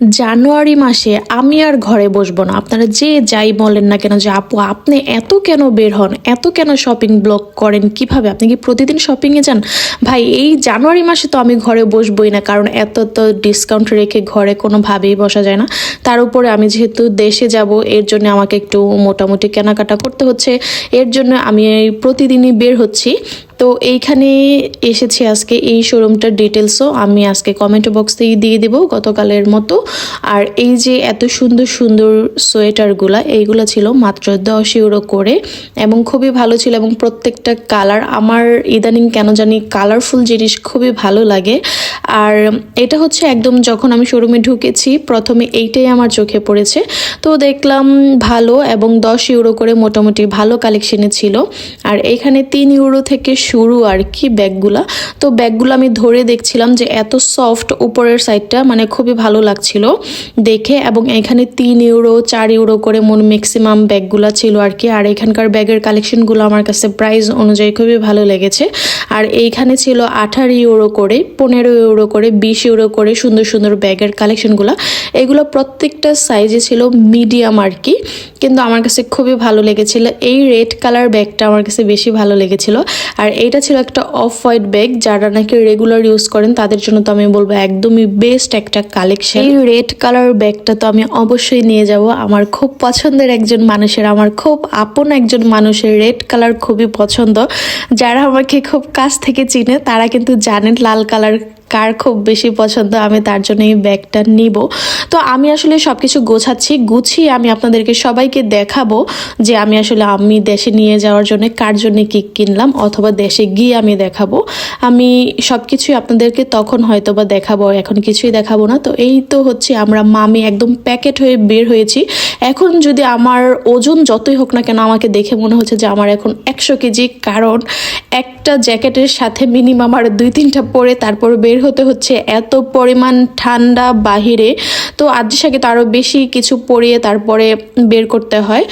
জানুয়ারি মাসে আমি আর ঘরে বসবো না। আপনারা যে যাই বলেন না কেন যে, আপু, আপনি এত কেন বের হন? এত কেন শপিং ব্লগ করেন? কীভাবে? আপনি কি প্রতিদিন শপিংয়ে যান? ভাই, এই জানুয়ারি মাসে তো আমি ঘরে বসবোই না, কারণ এত তো ডিসকাউন্ট রেখে ঘরে কোনোভাবেই বসা যায় না। তার উপরে আমি যেহেতু দেশে যাব, এর জন্য আমাকে একটু মোটামুটি কেনাকাটা করতে হচ্ছে। এর জন্য আমি প্রতিদিনই বের হচ্ছি। তো এইখানে এসেছি আজকে এই শোরুমটার ডিটেলসও আমি আজকে কমেন্ট বক্সেই দিয়ে দেবো গতকালের মতো। আর এই যে এত সুন্দর সুন্দর সোয়েটারগুলা, এইগুলো ছিল মাত্র দশ ইউরো করে। এবং খুবই ভালো ছিল এবং প্রত্যেকটা কালার আমার ইদানিং কেন জানি কালারফুল জিনিস খুবই ভালো লাগে। আর এটা হচ্ছে একদম যখন আমি শোরুমে ঢুকেছি, প্রথমে এইটাই আমার চোখে পড়েছে। তো দেখলাম ভালো এবং দশ ইউরো করে মোটামুটি ভালো কালেকশনে ছিল। আর এখানে তিন ইউরো থেকে শুরু আর কি ব্যাগগুলা। তো ব্যাগগুলো আমি ধরে দেখছিলাম যে এত সফট উপরের সাইডটা মানে খুবই ভালো লাগছিল দেখে এবং এখানে তিন ইউরো চার ইউরো করে মন ম্যাক্সিমাম ব্যাগগুলা ছিল আর কি। আর এখানকার ব্যাগের কালেকশনগুলো আমার কাছে প্রাইস অনুযায়ী খুবই ভালো লেগেছে। আর এইখানে ছিল আঠারো ইউরো করে পনেরো ইউরো করে, বিশ ইউরো করে, সুন্দর সুন্দর ব্যাগের কালেকশনগুলো এগুলো প্রত্যেকটা সাইজে ছিল মিডিয়াম আর কি। কিন্তু আমার কাছে খুবই ভালো লেগেছিল। এই রেড কালার ব্যাগটা আমার কাছে বেশি ভালো লেগেছিল। আর এইটা ছিল একটা অফ হোয়াইট ব্যাগ যারা নাকি রেগুলার ইউজ করেন, তাদের জন্য তো আমি বলব একদমই বেস্ট একটা কালেকশন এই রেড কালার ব্যাগটা তো আমি অবশ্যই নিয়ে যাব। আমার খুব পছন্দের একজন মানুষের, আমার খুব আপন একজন মানুষের রেড কালার খুবই পছন্দ। যারা আমাকে খুব কাছ থেকে চিনে, তারা কিন্তু জানেন লাল কালার কার খুব বেশি পছন্দ, আমি তার জন্য এই ব্যাগটা নিব। তো আমি আসলে সব কিছু গোছাচ্ছি, গুছিয়ে আমি আপনাদেরকে সবাইকে দেখাবো যে আমি আসলে আমি দেশে নিয়ে যাওয়ার জন্য কার জন্য কি কিনলাম অথবা দেশে গিয়ে আমি দেখাবো। আমি সব কিছুই আপনাদেরকে তখন হয়তো বা দেখাবো এখন কিছুই দেখাবো না। তো এই তো হচ্ছে আমরা মামি একদম প্যাকেট হয়ে বের হয়েছি। এখন যদি আমার ওজন যতই হোক না কেন আমাকে দেখে মনে হচ্ছে যে আমার এখন একশো কেজি, কারণ একটা জ্যাকেটের সাথে মিনিমাম আর দুই তিনটা পরে তারপর বের হতে হচ্ছে এত পরিমাণ ঠান্ডা বাহিরে। তো আদ্রিসাকে তো আরও বেশি কিছু পরিয়ে তারপরে বের করতে হয়।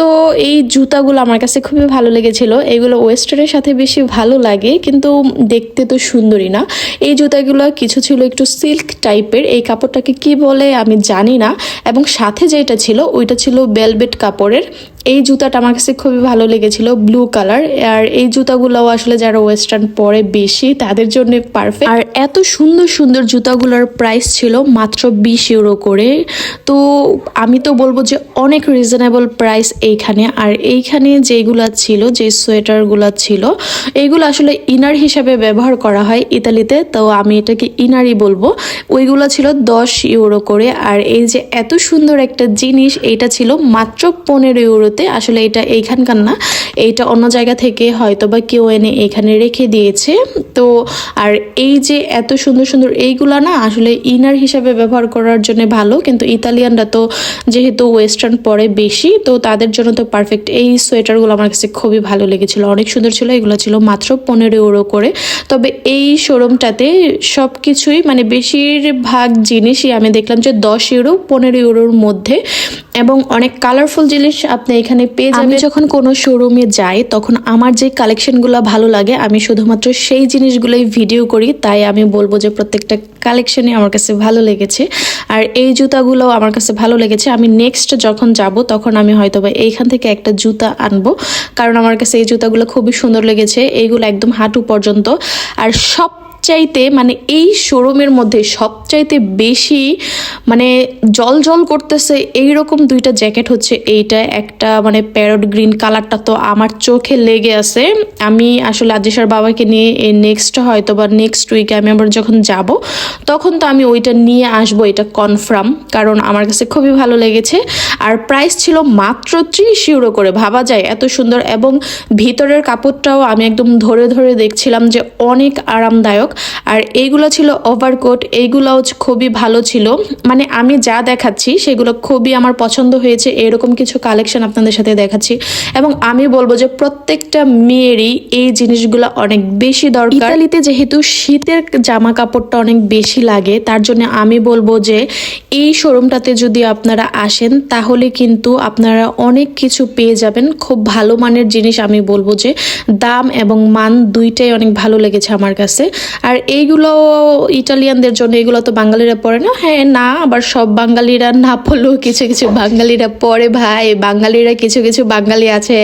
তো এই জুতাগুলো আমার কাছে খুবই ভালো লেগেছিল। এগুলো ওয়েস্টার্নের সাথে বেশি ভালো লাগে, কিন্তু দেখতে তো সুন্দরই না। এই জুতাগুলো কিছু ছিল একটু সিল্ক টাইপের, এই কাপড়টাকে কি বলে আমি জানি না। এবং সাথে যেটা ছিল, ওইটা ছিল বেলভেট কাপড়ের। এই জুতাটা আমার কাছে খুবই ভালো লেগেছিল, ব্লু কালার। আর এই জুতাগুলোও আসলে যারা ওয়েস্টার্ন পরে বেশি, তাদের জন্য পারফেক্ট। আর এত সুন্দর সুন্দর জুতাগুলোর প্রাইস ছিল মাত্র বিশ ইউরো করে। তো আমি তো বলব যে অনেক রিজনেবল প্রাইস এইখানে। আর এইখানে যেগুলা ছিল, যে সোয়েটারগুলো ছিল এইগুলো আসলে ইনার হিসাবে ব্যবহার করা হয় ইতালিতে। তো আমি এটাকে ইনারই বলব। ওইগুলো ছিল দশ ইউরো করে। আর এই যে এত সুন্দর একটা জিনিস এটা ছিল মাত্র পনেরো ইউরোতে। আসলে এটা এইখানকার না, এইটা অন্য জায়গা থেকে হয়তো বা কেউ এনে এখানে রেখে দিয়েছে। তো আর এই যে এত সুন্দর সুন্দর এইগুলা না, আসলে ইনার হিসাবে ব্যবহার করার জন্য ভালো। কিন্তু ইতালিয়ানরা তো যেহেতু ওয়েস্টার্ন পরে বেশি, তো তাদের জন্য তো পারফেক্ট এই সোয়েটারগুলো আমার কাছে খুবই ভালো লেগেছিল, অনেক সুন্দর ছিল, এগুলো ছিল মাত্র পনেরো ইউরো করে। তবে এই শোরুমটাতে সব কিছুই মানে বেশিরভাগ জিনিসই আমি দেখলাম যে দশ ইউরো পনেরো ইউরোর মধ্যে। এবং অনেক কালারফুল জিনিস আপনি এখানে পেয়ে যাবেন। আমি যখন কোনো শোরুমে যাই, তখন আমার যে কালেকশনগুলো ভালো লাগে, আমি শুধুমাত্র সেই জিনিসগুলোই ভিডিও করি। তাই আমি বলব যে প্রত্যেকটা কালেকশনই আমার কাছে ভালো লেগেছে। আর এই জুতাগুলো আমার কাছে ভালো লেগেছে। আমি নেক্সট যখন যাব, তখন আমি হয়তো বা এইখান থেকে একটা জুতা আনব। কারণ আমার কাছে এই জুতাগুলো খুবই সুন্দর লেগেছে। এইগুলো একদম হাঁটু পর্যন্ত। আর সব সবচাইতে মানে এই শোরুমের মধ্যে সবচাইতে বেশি মানে জল জল করতেছে এই রকম দুইটা জ্যাকেট হচ্ছে। এইটা একটা মানে প্যারট গ্রিন কালারটা তো আমার চোখে লেগে আছে। আমি আসলে আদিসার বাবাকে নিয়ে এই নেক্সট হয়তো বা নেক্সট উইকে আমি আবার যখন যাব, তখন তো আমি ওইটা নিয়ে আসব, এটা কনফার্ম কারণ আমার কাছে খুবই ভালো লেগেছে। আর প্রাইস ছিল মাত্র ত্রিশ ইউরো করে, ভাবা যায় এত সুন্দর। এবং ভিতরের কাপড়টাও আমি একদম ধরে ধরে দেখছিলাম যে অনেক আরামদায়ক। আর এইগুলো ছিল ওভারকোট এইগুলোও খুবই ভালো ছিল। মানে আমি যা দেখাচ্ছি সেগুলো খুবই আমার পছন্দ হয়েছে, এরকম কিছু কালেকশন আপনাদের সাথে দেখাচ্ছি। এবং আমি বলব যে প্রত্যেকটা মেয়েরই এই জিনিসগুলো অনেক বেশি দরকার। ইতালিতে যেহেতু শীতের জামা কাপড়টা অনেক বেশি লাগে, তার জন্য আমি বলব যে এই শোরুমটাতে যদি আপনারা আসেন, তাহলে কিন্তু আপনারা অনেক কিছু পেয়ে যাবেন। খুব ভালো মানের জিনিস আমি বলব যে দাম এবং মান দুইটাই অনেক ভালো লেগেছে আমার কাছে। আর এইগুলো ইটালিয়ানদের জন্য, এগুলো তো বাঙালিরা পরে না? হ্যাঁ না, আবার সব বাঙালিরা না পড়লেও কিছু কিছু বাঙালিরা পরে ভাই। বাঙালিরা কিছু কিছু বাঙালি আছে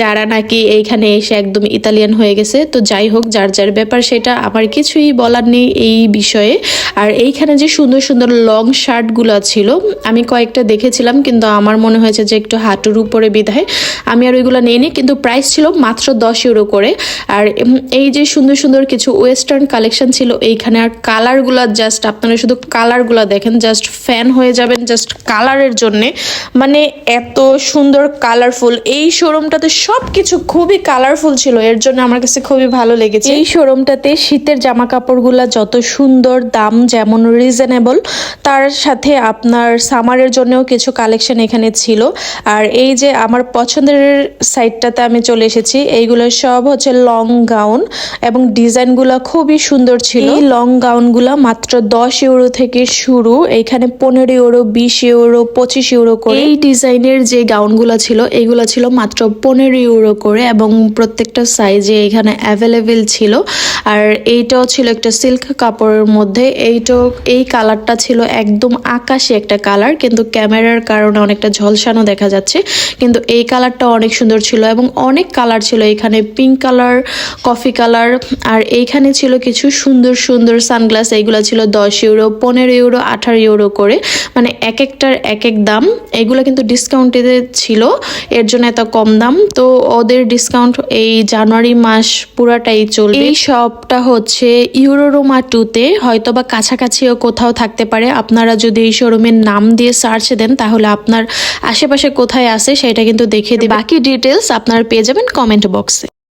যারা নাকি এইখানে এসে একদম ইতালিয়ান হয়ে গেছে। তো যাই হোক, যার যার ব্যাপার সেটা আমার কিছুই বলার নেই এই বিষয়ে। আর এইখানে যে সুন্দর সুন্দর লং শার্টগুলো ছিল, আমি কয়েকটা দেখেছিলাম, কিন্তু আমার মনে হয়েছে যে একটু হাঁটুর উপরে বিধায় আমি আর ওইগুলো নিয়ে নিই কিন্তু প্রাইস ছিল মাত্র দশ ইউরো করে। আর এই যে সুন্দর সুন্দর কিছু ওয়েস্টার্ন কালেকশন ছিল এইখানে। আর কালারগুলো জাস্ট আপনারা শুধু কালারগুলো দেখেন জাস্ট ফ্যান হয়ে যাবেন জাস্ট কালারের জন্যে। মানে এত সুন্দর কালারফুল এই শোরুমটাতে সব কিছু খুবই কালারফুল ছিল, এর জন্য আমার কাছে খুবই ভালো লেগেছে। এই শোরুমটাতে শীতের জামা কাপড়গুলো যত সুন্দর, দাম যেমন রিজনেবল তার সাথে আপনার সামারের জন্যও কিছু কালেকশন এখানে ছিল। আর এই যে আমার পছন্দের সাইডটাতে আমি চলে এসেছি, এইগুলো সব হচ্ছে লং গাউন এবং ডিজাইনগুলো খুবই সুন্দর ছিল। এই লং গাউনগুলো মাত্র দশ ইউরো থেকে শুরু এখানে পনেরো ইউরো বিশ ইউরো পঁচিশ ইউরো করে। এই ডিজাইনের যে গাউন গাউনগুলো ছিল এইগুলো ছিল মাত্র পনেরো ইউরো করে এবং প্রত্যেকটা সাইজে এখানে অ্যাভেলেবেল ছিল। আর এইটাও ছিল একটা সিল্ক কাপড়ের মধ্যে। এইটাও এই কালারটা ছিল একদম আকাশি একটা কালার কিন্তু ক্যামেরার কারণে অনেকটা ঝলসানো দেখা যাচ্ছে। কিন্তু এই কালারটা অনেক সুন্দর ছিল এবং অনেক কালার ছিল। এখানে পিঙ্ক কালার কফি কালার আর এইখানে ছিল কিছু সুন্দর সুন্দর সানগ্লাস, এইগুলো ছিল দশ ইউরো, পনেরো ইউরো, আঠারো ইউরো করে। মানে এক একটার এক এক দাম। এগুলো কিন্তু ডিসকাউন্টে ছিল, এর জন্য এত কম দাম। তো ওদের ডিসকাউন্ট এই জানুয়ারি মাস পুরাটাই চলবে। এই শপটা হচ্ছে ইউরোরোমা টুতে হয়তো বা কাছাকাছিও কোথাও থাকতে পারে। আপনারা যদি এই শোরুমের নাম দিয়ে সার্চ দেন, তাহলে আপনার আশেপাশে কোথায় আছে সেটা কিন্তু দেখিয়ে দিবে। বাকি ডিটেলস আপনারা পেয়ে যাবেন কমেন্ট বক্সে